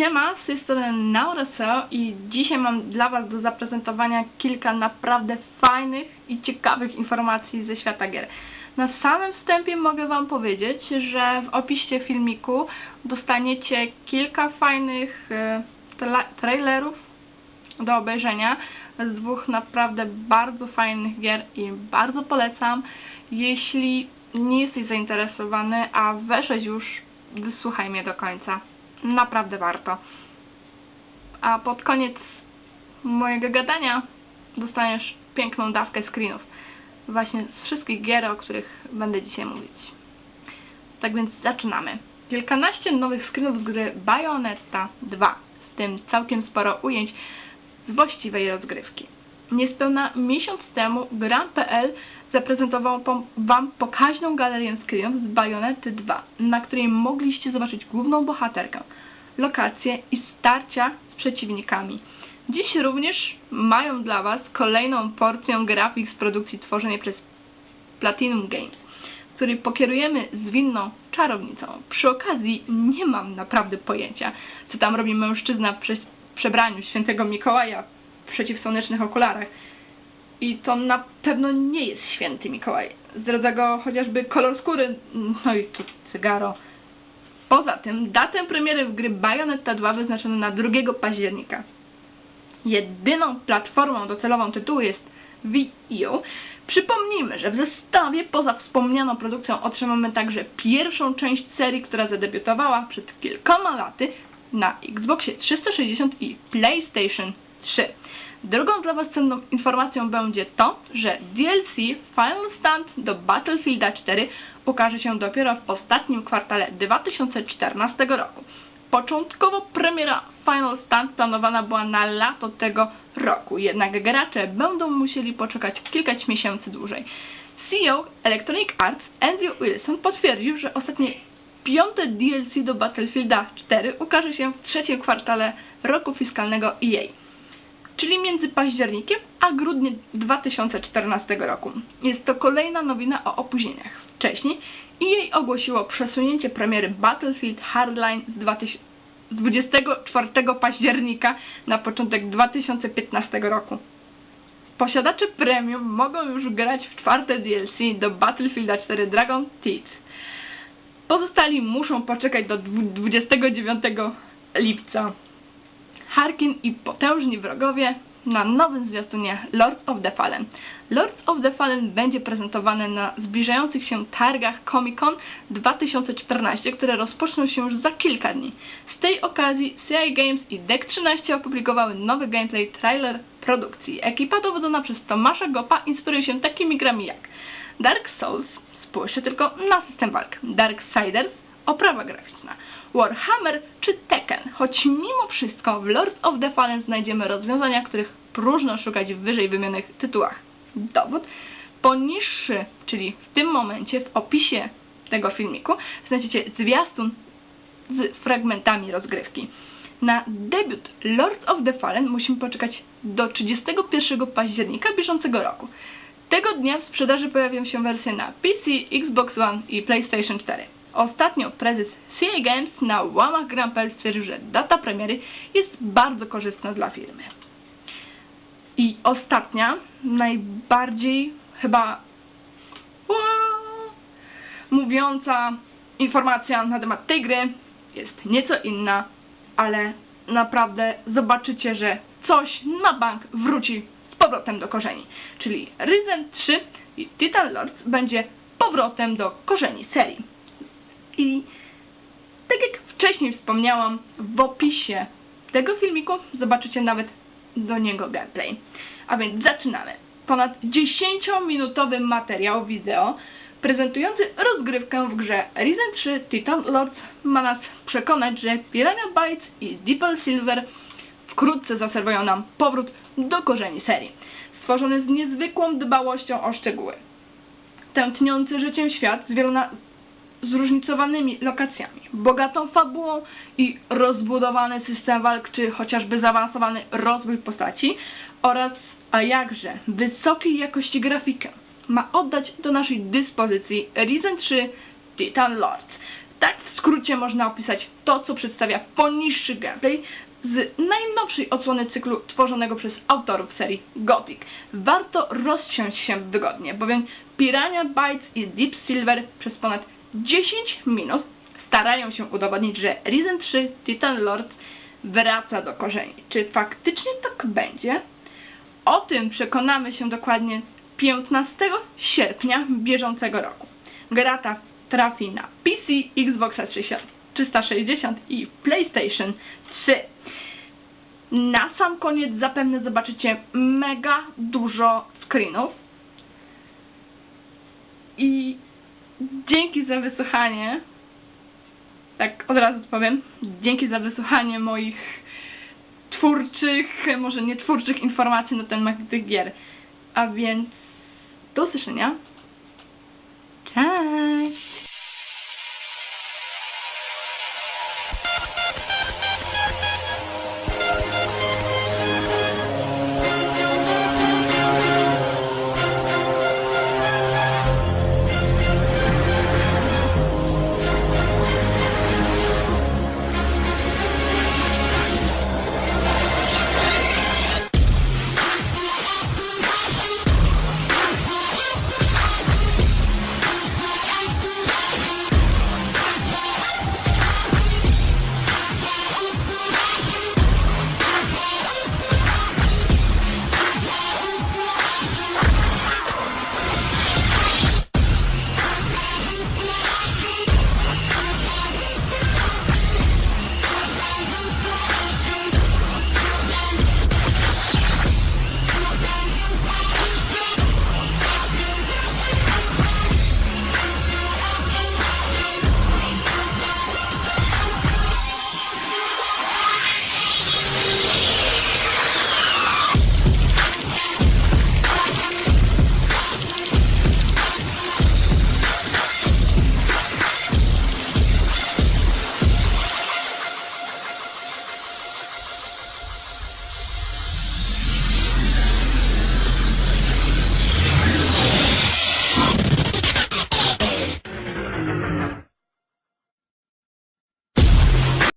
Siema, z tej strony i dzisiaj mam dla Was do zaprezentowania kilka naprawdę fajnych i ciekawych informacji ze świata gier. Na samym wstępie mogę Wam powiedzieć, że w opisie filmiku dostaniecie kilka fajnych e, tra- trailerów do obejrzenia z dwóch naprawdę bardzo fajnych gier i bardzo polecam. Jeśli nie jesteś zainteresowany, a weszłeś już, wysłuchaj mnie do końca. Naprawdę warto. A pod koniec mojego gadania dostaniesz piękną dawkę screenów. Właśnie z wszystkich gier, o których będę dzisiaj mówić. Tak więc zaczynamy. Kilkanaście nowych screenów z gry Bayonetta 2, w tym całkiem sporo ujęć z właściwej rozgrywki. Niespełna miesiąc temu Gram.pl zaprezentował pom- Wam pokaźną galerię screenów z Bajonety 2, na której mogliście zobaczyć główną bohaterkę, lokacje i starcia z przeciwnikami. Dziś również mają dla Was kolejną porcję grafik z produkcji tworzonej przez Platinum Games, który pokierujemy zwinną czarownicą. Przy okazji nie mam naprawdę pojęcia, co tam robi mężczyzna w prze- przebraniu świętego Mikołaja w przeciwsłonecznych okularach. I to na pewno nie jest święty Mikołaj. Zdradza go chociażby kolor skóry, no i to cygaro. Poza tym datę premiery w gry Bayonetta 2 wyznaczono na 2 października. Jedyną platformą docelową tytułu jest U. Przypomnijmy, że w zestawie poza wspomnianą produkcją otrzymamy także pierwszą część serii, która zadebiutowała przed kilkoma laty na Xboxie 360 i PlayStation 3. Drugą dla Was cenną informacją będzie to, że DLC Final Stand do Battlefielda 4 ukaże się dopiero w ostatnim kwartale 2014 roku. Początkowo premiera Final Stand planowana była na lato tego roku, jednak gracze będą musieli poczekać kilka miesięcy dłużej. CEO Electronic Arts Andrew Wilson potwierdził, że ostatnie piąte DLC do Battlefielda 4 ukaże się w trzecim kwartale roku fiskalnego EA czyli między październikiem a grudniem 2014 roku. Jest to kolejna nowina o opóźnieniach. Wcześniej EA ogłosiło przesunięcie premiery Battlefield Hardline z 2000 z 24 października na początek 2015 roku. Posiadacze premium mogą już grać w czwarte DLC do Battlefielda 4 Dragon Teeth. Pozostali muszą poczekać do dwu- 29 lipca. Harkin i potężni wrogowie na nowym zwiastunie Lords of the Fallen. Lords of the Fallen będzie prezentowane na zbliżających się targach Comic-Con 2014, które rozpoczną się już za kilka dni. Z tej okazji CI Games i Deck 13 opublikowały nowy gameplay trailer produkcji. Ekipa dowodzona przez Tomasza Gopa inspiruje się takimi grami jak Dark Souls, spójrzcie tylko na system walk, Darksiders, oprawa graficzna, Warhammer czy Tekken, choć mimo wszystko w Lords of the Fallen znajdziemy rozwiązania, których próżno szukać w wyżej wymienionych tytułach. Dowód poniższy, czyli w tym momencie w opisie tego filmiku znajdziecie zwiastun z fragmentami rozgrywki. Na debiut Lords of the Fallen musimy poczekać do 31 października bieżącego roku. Tego dnia w sprzedaży pojawią się wersje na PC, Xbox One i PlayStation 4. Ostatnio prezes CA Games na łamach Grand.pl stwierdził, że data premiery jest bardzo korzystna dla firmy. I ostatnia, najbardziej chyba mówiąca informacja na temat tej gry jest nieco inna, ale naprawdę zobaczycie, że coś na bank wróci z powrotem do korzeni. Czyli Risen 3 i Titan Lords będzie powrotem do korzeni serii. I wspomniałam, w opisie tego filmiku zobaczycie nawet do niego gameplay. A więc zaczynamy. Ponad 10-minutowy materiał wideo prezentujący rozgrywkę w grze Risen 3 Titan Lords ma nas przekonać, że Piranha Bytes i Deeple Silver wkrótce zaserwują nam powrót do korzeni serii. Stworzony z niezwykłą dbałością o szczegóły. Tętniący życiem świat z wieloma zróżnicowanymi lokacjami, bogatą fabułą i rozbudowany system walk, czy chociażby zaawansowany rozwój postaci oraz, a jakże, wysokiej jakości grafikę ma oddać do naszej dyspozycji Risen 3 Titan Lords. Tak w skrócie można opisać to, co przedstawia poniższy gameplay z najnowszej odsłony cyklu tworzonego przez autorów serii Gothic. Warto rozsiąść się wygodnie, bowiem Piranha Bytes i Deep Silver przez ponad 10 minut starają się udowodnić, że Risen 3 Titan Lord wraca do korzeni. Czy faktycznie tak będzie? O tym przekonamy się dokładnie 15 sierpnia bieżącego roku. Gra ta trafi na PC, Xbox 360 i PlayStation 3. Na sam koniec zapewne zobaczycie mega dużo screenów. I dzięki za wysłuchanie. Tak od razu powiem. Dzięki za wysłuchanie moich twórczych, może nie twórczych informacji na temat tych gier. A więc do usłyszenia. Cześć!